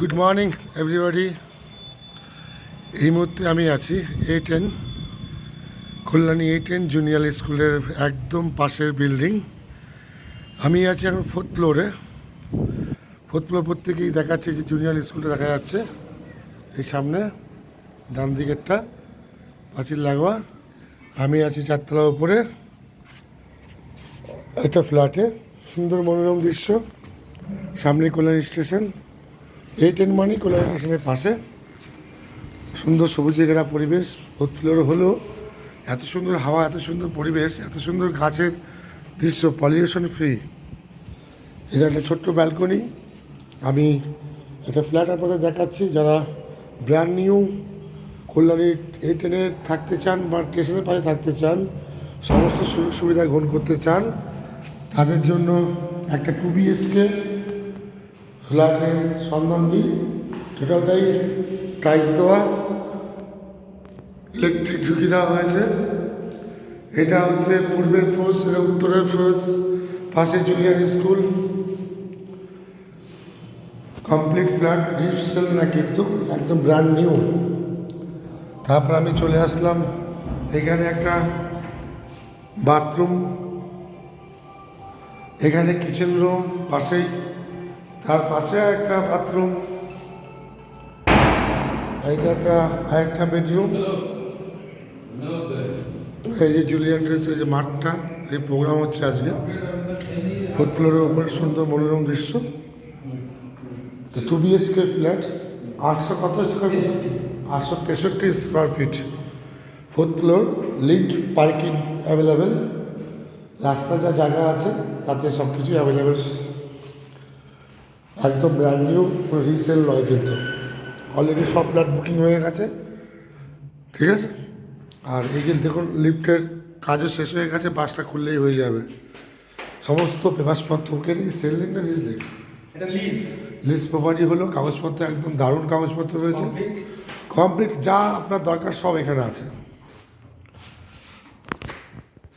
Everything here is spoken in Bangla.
গুড মর্নিং এভরিবডি এই মুহূর্তে আমি আছি A ten Kalyani A ten junior স্কুলের একদম পাশের বিল্ডিং আমি আছি এখন ফোর্থ ফ্লোরে ফোর্থ ফ্লোর প্রত্যেকেই দেখাচ্ছে যে জুনিয়র স্কুলটা দেখা যাচ্ছে। এই সামনে, ডান দিকেরটা, পাঁচিল লাগোয়া। আমি আছি চারতলা উপরে। একটা ফ্ল্যাটে সুন্দর মনোরম দৃশ্য। সামনে কল্যাণী স্টেশন এই ট্রেন মানেই কল্যাণী স্টেশনের পাশে। সুন্দর সবুজে ঘেরা পরিবেশ ফোর হলেও এত সুন্দর হাওয়া, এত সুন্দর পরিবেশ, এত সুন্দর গাছের দৃশ্য পলিউশন ফ্রি এটা একটা ছোট্ট ব্যালকনি আমি একটা ফ্ল্যাট আপনাদের দেখাচ্ছি। যারা ব্র্যান্ড নিউ কল্যাণী এই ট্রেনে থাকতে চান বা স্টেশনের পাশে থাকতে চান, সমস্ত সুযোগ সুবিধা গ্রহণ করতে চান, তাদের জন্য একটা টু বিএসকে ফ্ল্যাটের সন্ধান দিই টোটালটাই টাইলস দেওয়া। ইলেকট্রিক ঢুকি দেওয়া হয়েছে। এটা হচ্ছে পূর্বের ফোর্স এটা উত্তরের ফোর্স পাশে junior school complete flat resale না কিন্তু, একদম ব্র্যান্ড নিউ তারপর আমি চলে আসলাম, এখানে একটা বাথরুম এখানে কিচেন রুম পাশেই তার পাশে একটা বাথরুম একটা বেডরুম। এই যে জুলিয়ান ড্রেসের যে মাঠটা, এই প্রোগ্রাম হচ্ছে আজকে। ফোর্থ ফ্লোরের উপরে সুন্দর মনোরম দৃশ্য। তো টু বিএসকে ফ্ল্যাট আটশো কত স্কোয়ার ফিট আটশো তেষট্টি square feet fourth floor lift parking available রাস্তা যা জায়গা আছে, তাতে সব কিছুই অ্যাভেলেবেল একদম ব্র্যান্ড নিউ রিসেল নয় কিন্তু। অলরেডি সব ফ্ল্যাট বুকিং হয়ে গেছে। ঠিক আছে? আর এই যে দেখুন লিফটের কাজও শেষ হয়ে গেছে বাসটা খুললেই হয়ে যাবে। সমস্ত পেপারসপত্র ওকে সেল লিখ না লিজ লিস্ট প্রপার্টি হলো কাগজপত্র একদম দারুণ কাগজপত্র রয়েছে। কমপ্লিট যা আপনার দরকার সব এখানে আছে।